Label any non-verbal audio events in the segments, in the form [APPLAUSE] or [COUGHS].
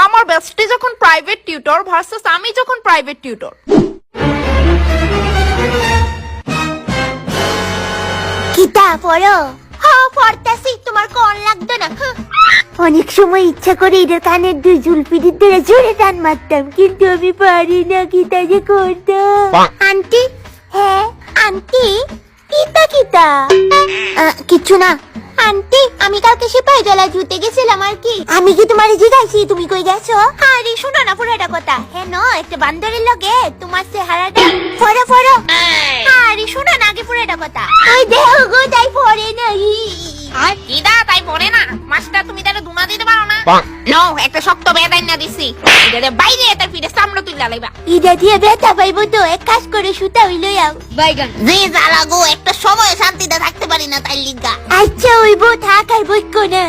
আমার বেস্টি যখন private tutor versus আমি যখন প্রাইভেট টিউটর কিতা পড়ো? হ্যাঁ পড়তাছি তোমার কোন লাগতো না অনেক সময় ইচ্ছা করে এদের কানের দুই জুলপিটির ধরে জোরে টান মারতাম কিন্তু আমি পারি না কিতা যে করতাম আন্টি হ্যাঁ আন্টি কিতা কিতা? কিছু না। আন্টি আমি কালকে সিপাহী গেছিলাম আর কি। আমি কি তোমার জিগাইছি তুমি কই গেছো? আরে শোনো না পুরোটা কথা। হ্যাঁ ন একটা বান্দরের লগে তোমার চেহারাটা ফরো ফরো। আরে শোনো না আগে পুরোটা কথা। ওই দেহ গো তাই না। আর কিদা তাই পড়ে না। মাস্টার তুমি তাহলে দুনা দিতে পারো না। নো একটা শক্ত বেদাই না দিছি। এটা বাইরে তার পিঠে সামনে তুই লাগাইবা ইদা দিয়ে পাইবো তো এক কাজ করে সুতা হইল যাও জি জ্বালা গো একটা সময় না আচ্ছা হইবো থাক আর বইক না।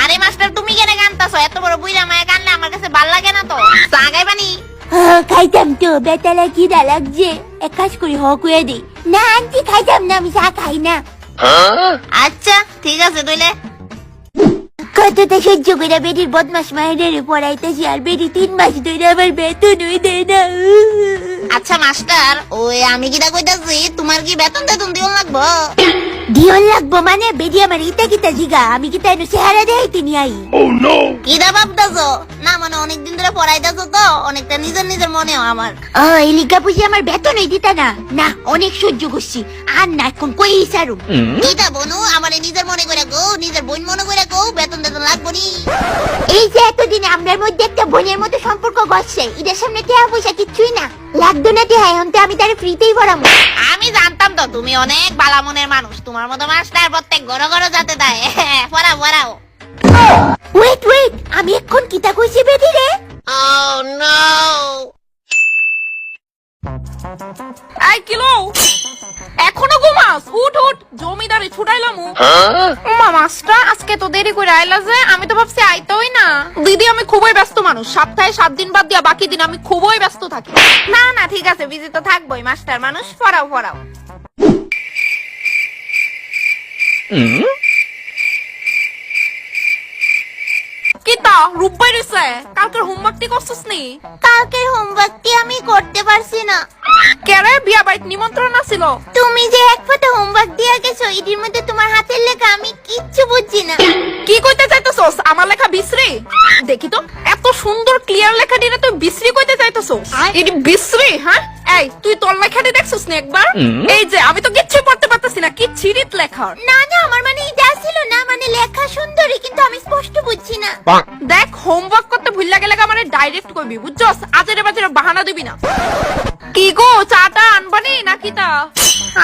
আরে মাস্টার তুমি কেন গানতাছো এত বড় বুইরা মায়া গানলে আমার কাছে ভালো লাগে না তো। খাইতাম তো বেতা লাগি দা লাগছে? এক কাজ করি হ কুয়ে না আন্টি খাইতাম না আমি চা খাই না। আচ্ছা ঠিক আছে তুইলে কতটা সহ্য করে বেরির বদমাস মায়ের পড়াইতেছি আর বেরি তিন মাস ধরে আমার বেতন দেয় না। মাস্টার ওই আমি কিটা কইতাছি তোমার কি বেতন টেতন দিও লাগবো? [COUGHS] দিয়ন লাগবো মানে বেরি আমার ইতা কিতা জিগা আমি কিতা এনে চেহারা দেয় তিনি আই। কিটা ভাবতাছো? না মানে অনেকদিন ধরে পড়াইতাছো তো অনেকটা নিজের নিজের মনেও আমার। ও এই এলিকা বুঝি আমার বেতন হই দিতা না। না অনেক সহ্য করছি। আর না এখন কই সারু? কিটা বনু? আমার নিজের মনে করে গো নিজের বোন মনে করে গো বেতন টেতন লাগবো নি। যে এতদিন আমরার মধ্যে একটা বোনের মতো সম্পর্ক গড়ছে এদের সামনে টেহা পয়সা কিচ্ছুই না। লাগতো না টেহা এখন তো আমি তার ফ্রিতেই পড়াবো। আমি জানতাম তো তুমি অনেক বালা মনের মানুষ তোমার মতো মাস্টার প্রত্যেক গড় গড় যাতে দেয়। [LAUGHS] পড়াও পড়াও। ওয়েট ওয়েট এই কিলো। এখনও ঘুমাস? উঠ উঠ। জমিদারে ছুটাইলাম উমা মাস্টার আজকে তো দেরি করে আইলা যে আমি তো ভাবছি আইতোই না। দিদি আমি খুবই ব্যস্ত মানুষ। সপ্তাহে সাত দিন বাদ দিয়া বাকি দিন আমি খুবই ব্যস্ত থাকি। না না ঠিক আছে বিজি তো থাকবোই মাস্টার। মানুষ পড়াও পড়াও। কিতা রূপবাই রইছে কালকের হোমওয়ার্কটি করছিস নি? কালকের হোমওয়ার্কটি আমি করতে পারছি না। কেরে বিয়া বাড়িতে নিমন্ত্রণ আছিল তুমি যে এক ফটো হোমওয়ার্ক দিয়া গেছো এটির মধ্যে তোমার হাতের লেখা আমি কিচ্ছু বুঝছি না। কি কইতে চাইতেছস? আমার লেখা বিশ্রী? দেখি তো এত সুন্দর ক্লিয়ার লেখাটি না তুই বিশ্রী কইতে চাইতেছস? এটি বিশ্রী হ্যাঁ? এই তুই তোর লেখাটি দেখছস না একবার? এই যে আমি তো কিচ্ছু পড়তে পারতেছি না কি ছিরিত লেখার? না না আমার মানে এটা ছিল না মানে লেখা সুন্দরী কিন্তু আমি স্পষ্ট বুঝছি না। হোমওয়ার্ক করতে ভুল লাগে লাগে মানে ডাইরেক্ট কইবি বুঝছস? আজেরে বাজেরে বাহানা দিবি না। কি গো চাটা আনবানি নাকি তা?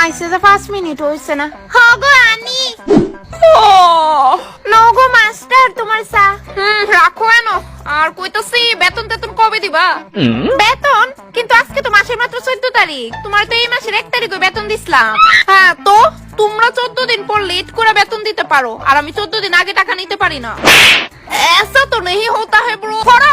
আইসে যে পাঁচ মিনিট হইছে না। হগো আনি। ও। নগো মাস্টার তোমার চা। হুম রাখো এন। আর কইতাছি বেতন তেতন কবে দিবা? বেতন? কিন্তু আজকে তো মাসের মাত্র চোদ্দ তারিখ। তোমার তো এই মাসের এক তারিখে বেতন দিছিলাম। হ্যাঁ তো? তোমরা চোদ্দ দিন পর লেট করে বেতন দিতে পারো আর আমি চোদ্দ দিন আগে টাকা নিতে পারি না ऐसा तो नहीं होता है ब्रो थोड़ा